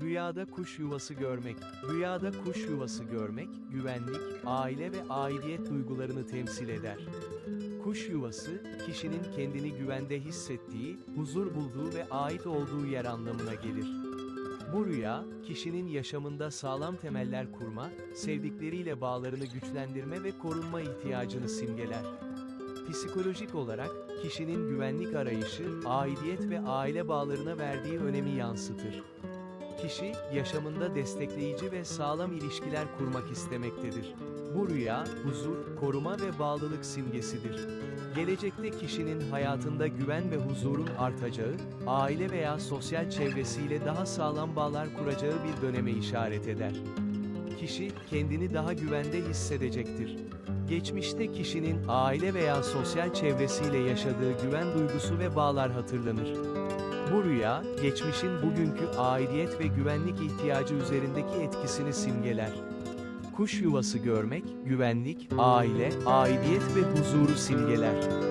Rüyada kuş yuvası görmek. Rüyada kuş yuvası görmek, güvenlik, aile ve aidiyet duygularını temsil eder. Kuş yuvası, kişinin kendini güvende hissettiği, huzur bulduğu ve ait olduğu yer anlamına gelir. Bu rüya, kişinin yaşamında sağlam temeller kurma, sevdikleriyle bağlarını güçlendirme ve korunma ihtiyacını simgeler. Psikolojik olarak, kişinin güvenlik arayışı, aidiyet ve aile bağlarına verdiği önemi yansıtır. Kişi, yaşamında destekleyici ve sağlam ilişkiler kurmak istemektedir. Bu rüya, huzur, koruma ve bağlılık simgesidir. Gelecekte kişinin hayatında güven ve huzurun artacağı, aile veya sosyal çevresiyle daha sağlam bağlar kuracağı bir döneme işaret eder. Kişi, kendini daha güvende hissedecektir. Geçmişte kişinin aile veya sosyal çevresiyle yaşadığı güven duygusu ve bağlar hatırlanır. Bu rüya, geçmişin bugünkü aidiyet ve güvenlik ihtiyacı üzerindeki etkisini simgeler. Kuş yuvası görmek, güvenlik, aile, aidiyet ve huzuru simgeler.